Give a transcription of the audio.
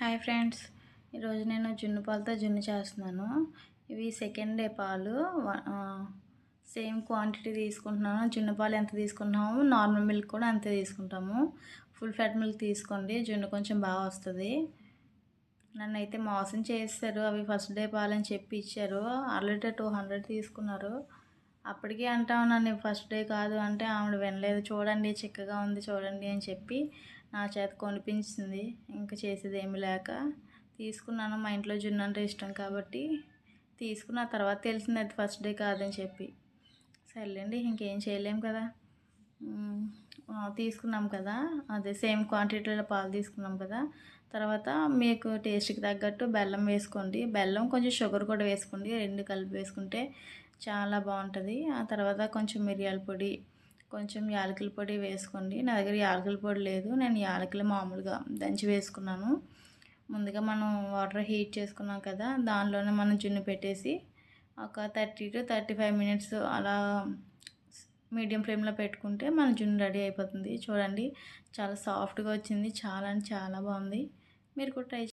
Hi friends. ఈరోజు నేను జున్ను పాలతో జున్ను చేస్తున్నాను. ఇవి సెకండ్ డే పాలు. సేమ్ క్వాంటిటీ తీసుకుంటున్నాను. జున్ను పాలు ఎంత తీసుకుంటున్నాము? నార్మల్ మిల్క్ కూడా అంతే తీసుకుంటాము. ఫుల్ ఫ్యాట్ మిల్క్ తీసుకోండి. జున్ను కొంచెం బాగా వస్తుంది. నన్ను అయితే మోసం చేస్తారు. అవి ఫస్ట్ డే పాలు అని చెప్పి ఇచ్చారు. ఆల్రెడీ టూ హండ్రెడ్ తీసుకున్నారు. అప్పటికే అంటా ఉన్నాను ఫస్ట్ డే కాదు అంటే ఆవిడ వినలేదు. చూడండి చిక్కగా ఉంది చూడండి అని చెప్పి నా చేత కొనిపించింది. ఇంకా చేసేది ఏమి లేక తీసుకున్నాను. మా ఇంట్లో జున్ను అంటే ఇష్టం కాబట్టి తీసుకున్న. తర్వాత తెలిసింది అది ఫస్ట్ డే కాదని చెప్పి. సర్లేండి ఇంకేం చేయలేం కదా. తీసుకున్నాం కదా. అదే సేమ్ క్వాంటిటీలో పాలు తీసుకున్నాం కదా. తర్వాత మీకు టేస్ట్కి తగ్గట్టు బెల్లం వేసుకోండి. బెల్లం కొంచెం షుగర్ కూడా వేసుకోండి. రెండు కలిపి వేసుకుంటే చాలా బాగుంటుంది. ఆ తర్వాత కొంచెం మిరియాల పొడి కొంచెం యాలకుల పొడి వేసుకోండి. నా దగ్గర యాలకుల పొడి లేదు. నేను యాలకులు మామూలుగా దంచి వేసుకున్నాను. ముందుగా మనం వాటర్ హీట్ చేసుకున్నాం కదా దానిలోనే మనం జున్ను పెట్టేసి ఒక thirty to thirty five minutes అలా మీడియం ఫ్లేమ్లో పెట్టుకుంటే మన జున్ను రెడీ అయిపోతుంది. చూడండి చాలా సాఫ్ట్గా వచ్చింది. చాలా అంటే చాలా బాగుంది. మీరు కూడా ట్రై